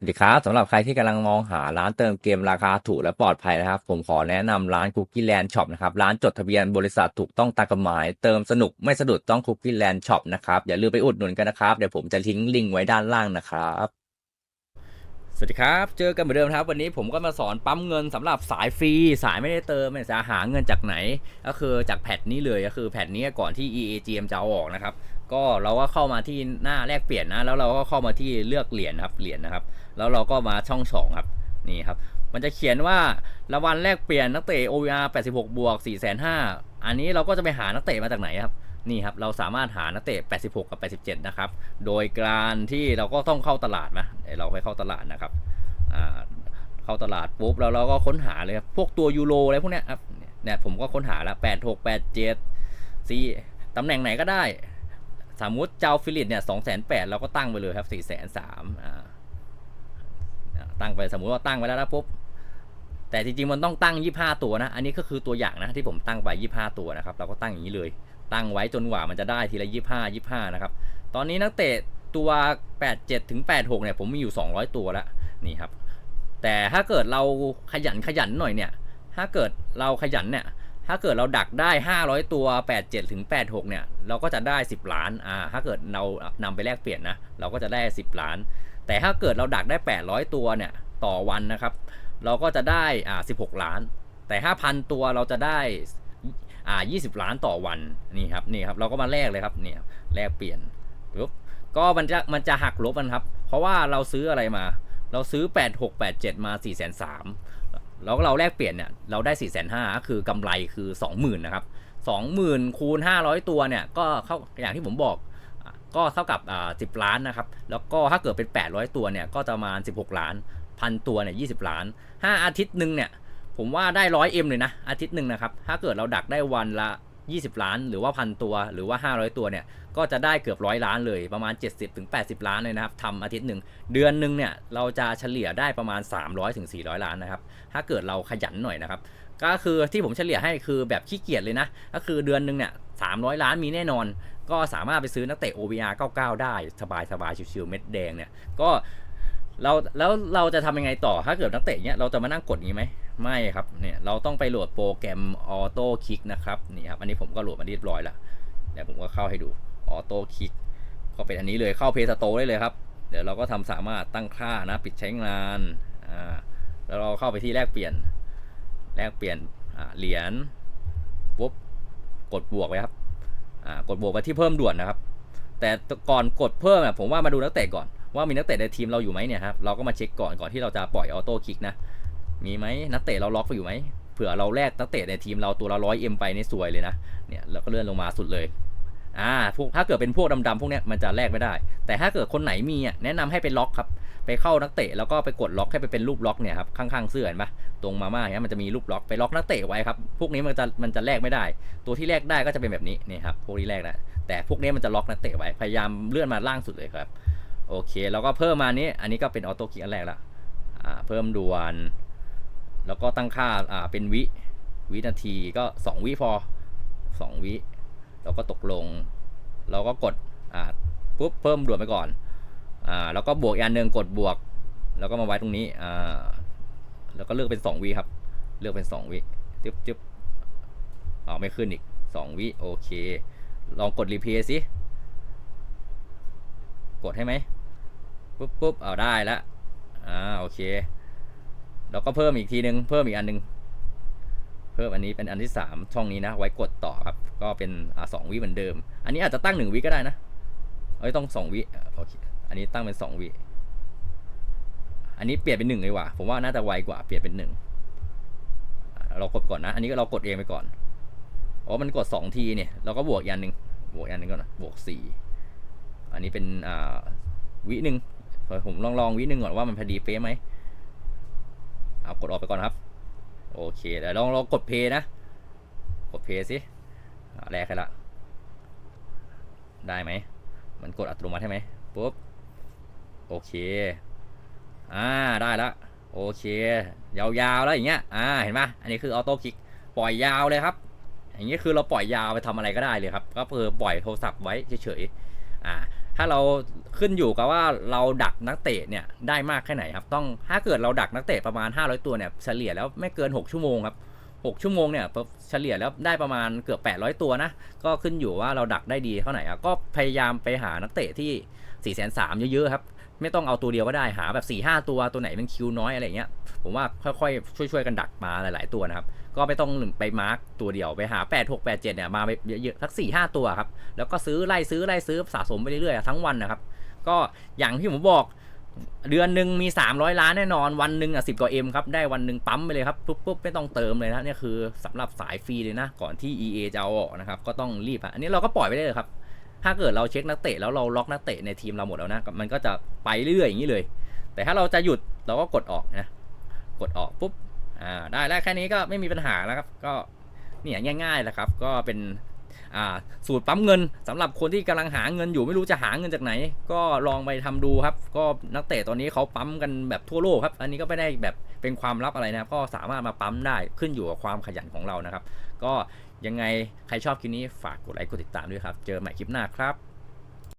สวัสดีครับสำหรับใครที่กำลังมองหาร้านเติมเกมราคาถูกและปลอดภัยนะครับ ผมขอแนะนำร้าน Cookie Land Shop นะครับ ร้านจดทะเบียนบริษัทถูกต้องตามกฎหมาย เติมสนุกไม่สะดุดต้อง Cookie Land Shop นะครับ อย่าลืมไปอุดหนุนกันนะครับ เดี๋ยวผมจะทิ้งลิงก์ไว้ด้านล่างนะครับ สวัสดีครับ เจอกันเหมือนเดิมครับ วันนี้ผมก็มาสอนปั๊มเงินสำหรับสายฟรี สายไม่ได้เติมจะหาเงินจากไหน ก็คือจากแพทนี้เลยก็คือแพทนี้ก่อนที่ EAGM จะเอาออกนะครับ ก็เราก็เข้ามาที่หน้าแลกเปลี่ยนนะ แล้วเราก็เข้ามาที่เลือกเหรียญครับเหรียญนะครับ แล้วเราก็มาช่องสองครับนี่ครับ มันจะเขียนว่ารางวัลแลกเปลี่ยนนักเตะ OVR 86 บวก 4 5 0 0อันนี้เราก็จะไปหานักเตะมาจากไหนครับนี่ครับเราสามารถหานักเตะ 86 กับ 87 นะครับ โดยการที่เราก็ต้องเข้าตลาดนะเดี๋ยวเราไปเข้าตลาดนะครับเข้าตลาดปุ๊บแล้วเราก็ค้นหาเลยครับพวกตัวยูโรอะไรพวกเนี้ยครับเนี่ยผมก็ค้นหาแล้ว 86 87 4ตำแหน่งไหนก็ได้ สมมุติเจ้าฟิลิปเนี่ย2 8 0 0 0เราก็ตั้งไปเลยครับ4 3 0 0 0อ่ามตั้งไปสมมุติว่าตั้งไว้แล้วนะปุ๊บแต่จริงๆมันต้องตั้ง 25 ตัวนะ อันนี้ก็คือตัวอย่างนะที่ผมตั้งไป25 ตัวนะครับ เราก็ตั้งอย่างนี้เลย ตั้งไว้จนกว่ามันจะได้ทีละ 25 25 นะครับ ตอนนี้นักเตะตัว 87 ถึง 86 เนี่ย ผมมีอยู่ 200 ตัวแล้วนี่ครับ แต่ถ้าเกิดเราขยันขยันหน่อยเนี่ย ถ้าเกิดเราขยันเนี่ย ถ้าเกิดเราดักได้ 500 ตัว 87 ถึง 86 เนี่ย เราก็จะได้ 10 ล้าน อ่า ถ้าเกิดเรานำไปแลกเปลี่ยนนะ เราก็จะได้ 10 ล้าน แต่ถ้าเกิดเราดักได้ 800 ตัวเนี่ย ต่อวันนะครับ เราก็จะได้ อ่า 16 ล้าน แต่ 5,000 ตัวเราจะได้ อ่า 20 ล้านต่อวัน นี่ครับ นี่ครับ เราก็มาแลกเลยครับ เนี่ย แลกเปลี่ยนปุ๊บก็มันจะ มันจะหักลบกันครับ เพราะว่าเราซื้ออะไรมา เราซื้อ 86 87 มา4 3 0 0 0 แล้วเราแลกเปลี่ยนเนี่ยเราได้4 5 0 0 0ก็คือกำไรคือ 20,000นะครับ20,000คูณ500 ตัวเนี่ยก็เข้าอย่างที่ผมบอกก็เท่ากับอ่าสิบล้านนะครับ แล้วก็ถ้าเกิดเป็น 800 ตัวเนี่ยก็ประมาณ 16 ล้านพันตัวเนี่ยยีล้าน 5 อาทิตย์หนึ่งเนี่ยผมว่าได้ร้อยเอ็มเลยนะอาทิตย์หนึ่งนะครับถ้าเกิดเราดักได้วันละ 20 ล้าน หรือว่าพันตัวหรือว่า 500 ตัวเนี่ยก็จะได้เกือบร้อยล้านเลยประมาณ 70ถึง80 ล้านเลยนะครับทำอาทิตย์หนึ่งเดือนหนึ่งเนี่ยเราจะเฉลี่ยได้ประมาณ 300ถึง400 ล้านนะครับถ้าเกิดเราขยันหน่อยนะครับก็คือที่ผมเฉลี่ยให้คือแบบขี้เกียจเลยนะ ก็คือเดือนหนึ่งเนี่ย300ล้านมีแน่นอน ก็สามารถไปซื้อนักเตะ OVR 99 ได้ สบายสบายชิวๆเม็ดแดงเนี่ย ก็เราแล้วเราจะทำยังไงต่อ ถ้าเกิดนักเตะเนี้ยเราจะมานั่งกดงนี้ไหม ไม่ครับเนี่ยเราต้องไปโหลดโปรแกรมออโต้คลิกนะครับนี่ครับอันนี้ผมก็โหลดมาเรียบร้อยล้วเดี๋ยวผมก็เข้าให้ดูออโต้คลิกก็เป็นอันนี้เลยเข้าเพย์สโตได้เลยครับ เดี๋ยวเราก็ทำสามารถตั้งค่านะปิดใช้งานอ่าแล้วเราเข้าไปที่แลกเปลี่ยนแลกเปลี่ยนเหรียญปุ๊บกดบวกไปครับกดบวกไปที่เพิ่มด่วนนะครับ แต่ก่อนกดเพิ่มผมว่ามาดูนักเตะก่อนว่ามีนักเตะในทีมเราอยู่ไหมเนี่ยครับเราก็มาเช็คก่อนก่อนที่เราจะปล่อยออโต้คลิกนะ มีไหมนักเตะเราล็อกไปอยู่ไหมเผื่อเราแลกนักเตะในทีมเราตัวละร้อยเอ็มไปในสวยเลยนะเนี่ยเราก็เลื่อนลงมาสุดเลยอ่าพวกถ้าเกิดเป็นพวกดำๆพวกเนี้ยมันจะแลกไม่ได้ แต่ถ้าเกิดคนไหนมีอะแนะนำให้ไปล็อกครับไปเข้านักเตะแล้วก็ไปกดล็อกให้ไปเป็นรูปล็อกเนี่ยครับข้างๆเสื้อเห็นปะตรงมาม่าเนี่ยมันจะมีรูปล็อกไปล็อกนักเตะไว้ครับพวกนี้มันจะมันจะแลกไม่ได้ ตัวที่แลกได้ก็จะเป็นแบบนี้นี่ครับพวกที่แลกได้แต่พวกนี้มันจะล็อกนักเตะไว้พยายามเลื่อนมาล่างสุดเลยครับโอเคแล้วก็เพิ่มมานี้อันนี้ก็เป็นออโต้คิกอันแรกละอ่าเพิ่มด่วน แล้วก็ตั้งค่าอ่าเป็นวิวินาทีก็ 2 วิพอ 2 วิแล้วก็ตกลง เราก็กดอ่าปุ๊บเพิ่มด่วนไปก่อนอ่าแล้วก็บวกอีกอันหนึ่งกดบวก แล้วก็มาไว้ตรงนี้อ่าแล้วก็เลือกเป็น 2 วิครับ เลือกเป็น 2 วิจึ๊บจึ๊บอ๋อไม่ขึ้นอีก 2 วิโอเค ลองกดรีเพย์สิกดให้ไหมปุ๊บปุ๊บเอาได้แล้วอ่าโอเค แล้วก็เพิ่มอีกทีนึง เพิ่มอีกอันนึง เพิ่มอันนี้เป็นอันที่ 3 ช่องนี้นะ ไว้กดต่อครับ ก็เป็นอ่าสองวิเหมือนเดิม อันนี้อาจจะตั้ง 1 วิก็ได้นะ เอ้ยต้อง 2 วิโอเคอันนี้ตั้งเป็น 2 วิ อันนี้เปลี่ยนเป็น1เลยว่ะ ผมว่าน่าจะไวกว่า เปลี่ยนเป็น1อ่าเรากดก่อนนะ อันนี้ก็เรากดเองไปก่อนอ๋อมันกด 2 ทีเนี่ย เราก็บวกอันหนึ่งบวกอันหนึ่งก่อนนะบวก 4 อันนี้เป็นอ่าวิหนึ่งผมลองลองวิหนึ่งก่อนว่ามันพอดีเป๊ะไหม เอากดออกไปก่อนครับ โอเคเดี๋ยวลองลองกดเพย์นะ กดเพย์สิแรกให้ละ ได้ไหม มันกดอัตโนมัติให้ไหมปุ๊บ โอเค อ่า ได้ละ โอเค ยาวๆ แล้วอย่างเงี้ย อ่า เห็นปะอันนี้คือออโต้คลิก ปล่อยยาวเลยครับ อย่างนี้ยคือเราปล่อยยาวไปทำอะไรก็ได้เลยครับ ก็คือปล่อยโทรศัพท์ไว้เฉยๆ อ่า ถ้าเราขึ้นอยู่กับว่าเราดักนักเตะเนี่ยได้มากแค่ไหนครับ ต้องถ้าเกิดเราดักนักเตะประมาณ 500 ตัวเนี่ยเฉลี่ยแล้วไม่เกิน 6 ชั่วโมงครับ 6 ชั่วโมงเนี่ยเฉลี่ยแล้วได้ประมาณเกือบ 800 ตัวนะ ก็ขึ้นอยู่ว่าเราดักได้ดีเท่าไหร่ครับก็พยายามไปหานักเตะที่4ี่แสนสามเยอะๆครับ ไม่ต้องเอาตัวเดียวก็ได้หาแบบ4ี่ห้าตัวตัวไหนเป็นคิวน้อยอะไรเงี้ย ผมว่าค่อยๆ ช่วยๆกันดักมาหลาย ๆ ตัวนะครับ ก็ไม่ต้องไปมาร์กตัวเดียวไปหา 8 6 8 7เนี่ยมาไปเยอะๆสัก4 5 ตัวครับ แล้วก็ซื้อไล่ซื้อไล่ซื้อสะสมไปเรื่อยๆทั้งวันนะครับ ก็อย่างที่ผมบอกเดือนหนึ่งมี 300 ล้านแน่นอน วันหนึ่งอะสิบกว่าเอ็มครับ ได้วันหนึ่งปั๊มไปเลยครับปุ๊บปุ๊บไม่ต้องเติมเลยนะเนี่ยคือสำหรับสายฟรีเลยนะ ก่อนที่ EA จะเอาออกนะครับ ก็ต้องรีบอะอันนี้เราก็ปล่อยไปได้เลยครับ ถ้าเกิดเราเช็คนักเตะแล้วเราล็อกนักเตะในทีมเราหมดแล้วนะ มันก็จะไปเรื่อยๆอย่างนี้เลย แต่ถ้าเราจะหยุดเราก็กดออกนะ กดออกปุ๊บอ่าได้แล้วแค่นี้ก็ไม่มีปัญหาแล้วครับก็เนี่ยง่ายๆแหละครับ ก็เป็นอ่าสูตรปั๊มเงินสำหรับคนที่กำลังหาเงินอยู่ไม่รู้จะหาเงินจากไหน ก็ลองไปทำดูครับ ก็นักเตะตอนนี้เขาปั๊มกันแบบทั่วโลกครับ อันนี้ก็ไม่ได้แบบเป็นความลับอะไรนะครับก็สามารถมาปั๊มได้ขึ้นอยู่กับความขยันของเรานะครับ ก็ยังไงใครชอบคลิปนี้ฝากกดไลค์กดติดตามด้วยครับ เจอใหม่คลิปหน้าครับ